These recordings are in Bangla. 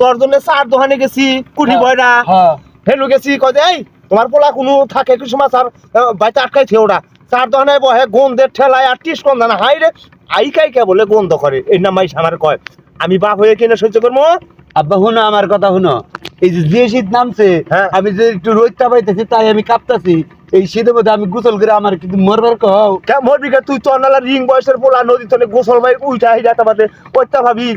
তোর জন্য চার দোকানে গেছি কুড়ি বয়রা হ্যাঁ। হেলু গেছি কয় এই তোমার পোলা কোনো থাকে কিছু মাছ আর বাইতে আটকাই থে ওরা চার দোকানে বহে গন্ধের ঠেলায় আর টিস কম জানা হাই রে আই কাই কে বলে গন্ধ করে? এই নাম মাইস আমার কয়। আমি বাপ হয়ে কিনে সহ্য করব আব্বা শুনো আমার কথা শুনো। এই যে যে শীত নামছে হ্যাঁ। আমি যে একটু রোদটা পাইতেছি তাই আমি কাঁপতাছি। এই শীতের মধ্যে আমি গোসল করে আমার কিন্তু মরবার কও। কে মরবি তুই তো নালা রিং বয়সের পোলা নদী তলে গোসল ভাই উইটা হিটা তাবাতে ওইটা ভাবি।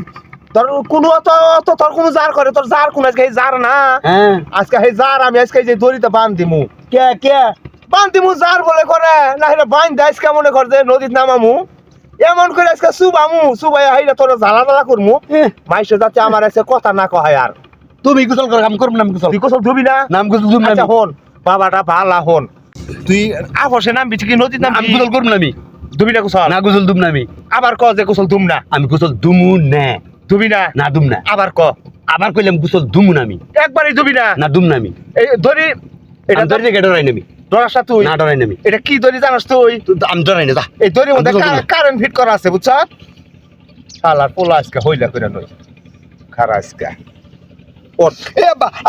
তোর কোনো অত অত তোর কোনো জার করে তোর জার কোন আজকে জার না। হ্যাঁ। আজকে এই জার আমি আজকে যে দড়িতে বান দিমু কে কে? বান দিমু জার বলে করে না হেলে বাইন দাইস কে মনে কর যে নদীত নামামু। এমন করে আজকে সুবামু সুবাই হাইরা তোর জ্বালা জ্বালা করমু। মাইসে যাতে আমার আজকে কথা না কয় আর। তুমি গোসল কর আমি করব না আমি গোসল। তুই গোসল ধুবি না? নাম গোসল তুমি আচ্ছা হন বাবাটা ভালা হন। তুই আবসে নামবি কি নদীত আমি নামবি গোসল করব না আমি। ধুবি না গোসল? না গোসল দুম না আমি। আবার ক যে গোসল ধুম না। আমি গোসল দুমু না। ধুবি না? না দুম না। আবার ক? আবার কইলাম গোসল দুমু না আমি। একবারই ধুবি না? না দুম না আমি। এই ধরি এটা ধরে রেখে ডরাই নামি ডরাসা তুই? না ডরাই নামি এটা কি ধরি জানাস তুই? আমি ডরাই না যা। এই দড়ির মধ্যে কারেন্ট ফিট করা আছে বুঝছ? শালার পোলা আজকে হইলা করে নই খারা আজকে।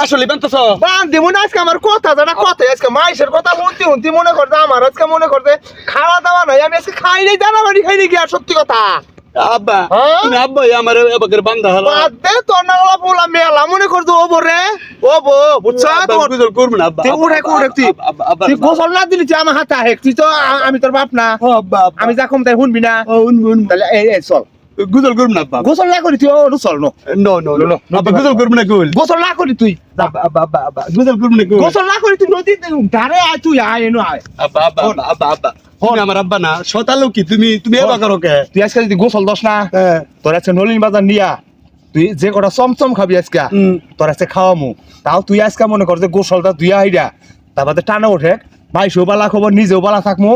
আসলে বেন্তছ? বান না আমার কথা জানা কথা আজকে মাইসের কথা শুনতে শুনতে মনে করতে আমার আজকে মনে করতে খাওয়া দাওয়া নাই আমি আজকে খাই নাই জানা বাড়ি খাই নাই কি আর সত্যি কথা। আব্বা হ্যাঁ? তুমি আব্বা আমার এবাকের বান্দা হলো। বাদ দে তোর নাগলা পোলা মেলা মনে করতো ও বরে ও বো বুঝছ তোর গোসল করব না আব্বা তুই উঠে উঠে তুই আব্বা, আব্বা, তুই গোসল না দিলি তুই আমার হাতে আহে তুই তো আমি তোর বাপ না। আব্বা। আমি যা কম তাই শুনবি না। তাহলে এই চল। গোসল করব না আব্বা গোসল না করি তুই ও নু চল no. No no no, no no, আব্বা গোসল করব না কইল। গোসল না করি তুই। গোসল করব না কইল। গোসল না করি তুই নদী ধারে আয় তুই আয় এনো আয়। আব্বা আব্বা আব্বা তুমি আমার আব্বা না শতালো কি? তুমি তুমি এবা করো কে? তুই আজকে যদি গোসল দস না হ্যাঁ। তোর আজকে নলিন বাজার নিয়া তুই যে কটা চমচম খাবি আজকে। তোর আজকে খাওয়ামু। তাও তুই আজকে মনে কর যে গোসলটা তুই আইডা তারপরে টানা ওঠে মাইসেও বালা খবর নিজেও বালা থাকমু।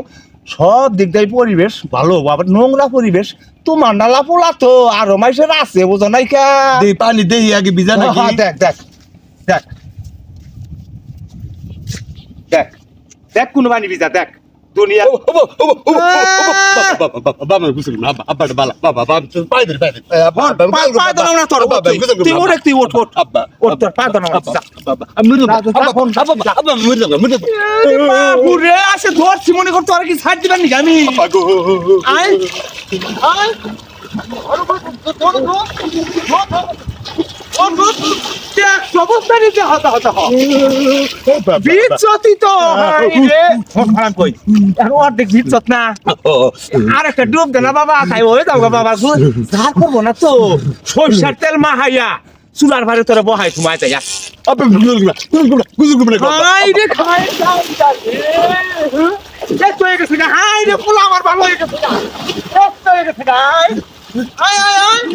সব দিক দিয়ে পরিবেশ ভালো আবার নোংরা পরিবেশ। তোমার নালা পোলা তো আরও মাইসের আছে বোঝো নাই কা? পানি দেই আগে বিজা না দেখ দেখ দেখ। দেখ দেখ কোন পানি বিজা দেখ। দুনিয়া ধরছি মনে করতো আর কি ছাড় দিবেন নাকি আমি। আয় আয় আরে বাবা, ধর, ধর, ধর, ধর, ধর। ধর, ধর, ধর। দেখ, অবস্থা নিতে হতা হতা হ। বিচ্যুতি তো, হায় রে। হন, হারাম কই। আর অর্ধেক বিচ্যুত না। আর একটা ডুব দে না বাবা, তাই বাবা। ধার করব না তো। সরষের তেল মাহাইয়া চুলার ভারে তোরা বহাই তোমায় তাই হাই রে খাই হাই রে পোলা আমার ভালো হয়ে গেছে হাই হাই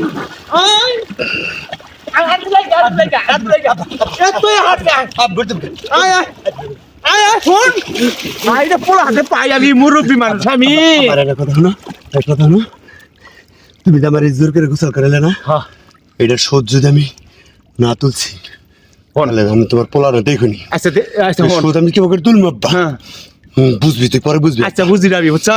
হাই এ তো পোলা আমার। তুমি জোর করে গোসল করালে না এটা সহ্য যদি আমি না তুলছি আমি তোমার পোলারে দেখুনি আচ্ছা আচ্ছা শোধ আমি কি করে তুলবো বুঝবি তুই পরে বুঝবি। আচ্ছা বুঝি যাবি বুঝছা?